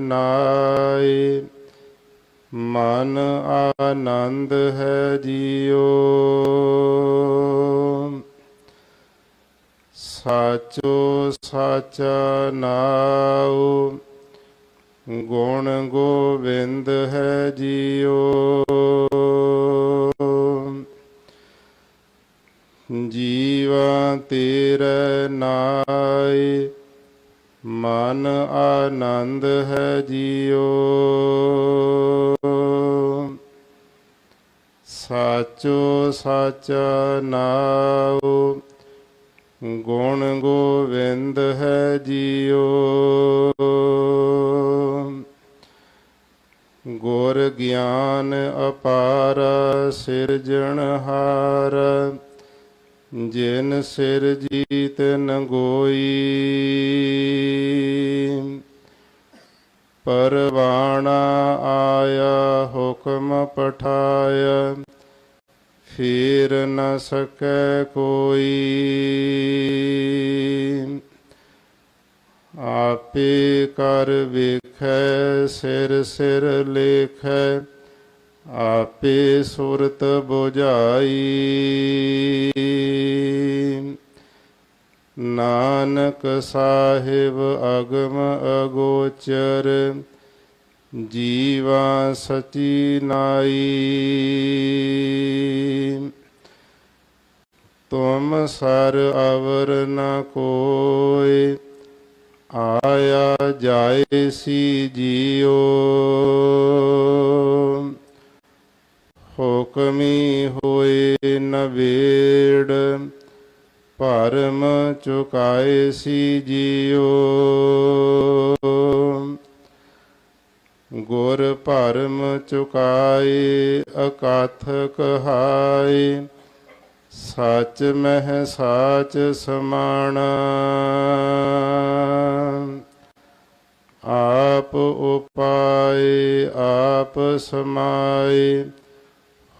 ਨਾਏ ਮਨ ਆਨੰਦ ਹੈ ਜੀਓ। ਸਾਚੋ ਸਾਚਾ ਨਾਉ। ਗੁਣ ਗੋਬਿੰਦ ਹੈ ਜੀਓ। ਜੀਵਾ ਤੇਰੇ ਨਾਏ ਮਨ ਆਨੰਦ ਹੈ ਜੀਓ। ਸਾਚੋ ਸਾਚਾ ਨਾਉ, ਗੁਣ ਗੋਵਿੰਦ ਹੈ ਜੀਓ। ਗੁਰ ਗਿਆਨ ਅਪਾਰ ਸਿਰਜਣਹਾਰ ਜਿਨ ਸਿਰ ਜੀਤ ਨਗੋਈ ਪਰਵਾਣਾ ਆਇਆ ਹੁਕਮ ਪਠਾਇਆ, ਫੇਰ ਨ ਸਕੈ ਕੋਈ। ਆਪੇ ਕਰ ਵੇਖੈ, ਸਿਰ ਸਿਰ ਲੇਖੈ, ਆਪੇ ਸੁਰਤ ਬੁਝਾਈ। ਝਾਈ ਨਾਨਕ ਸਾਹਿਬ ਅਗਮ ਅਗੋਚਰ, ਜੀਵਾ ਸਚੀ ਨਾਈ। ਤੁਮ ਸਰ ਅਵਰ ਨ ਕੋਇ, ਆਇਆ ਜਾਏ ਸੀ ਜੀਓ ਹੁਕਮੀ ਹੋ ਨਵੇੜ ਭਰਮ ਚੁਕਾਏ ਸੀ ਜੀਓ ਗੁਰ ਭਰਮ ਚੁਕਾਏ ਅਕਾਥ ਕਹਾਏ ਸਚ ਮਹਿ ਸਾਚ ਸਮਾਣਾ। ਆਪ ਉਪਾਏ, ਆਪ ਸਮਾਏ।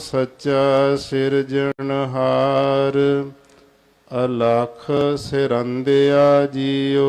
ਸੱਚਾ ਸਿਰਜਣਹਾਰ ਅਲਖ ਸਿਰੰਦਿਆ ਜੀਓ।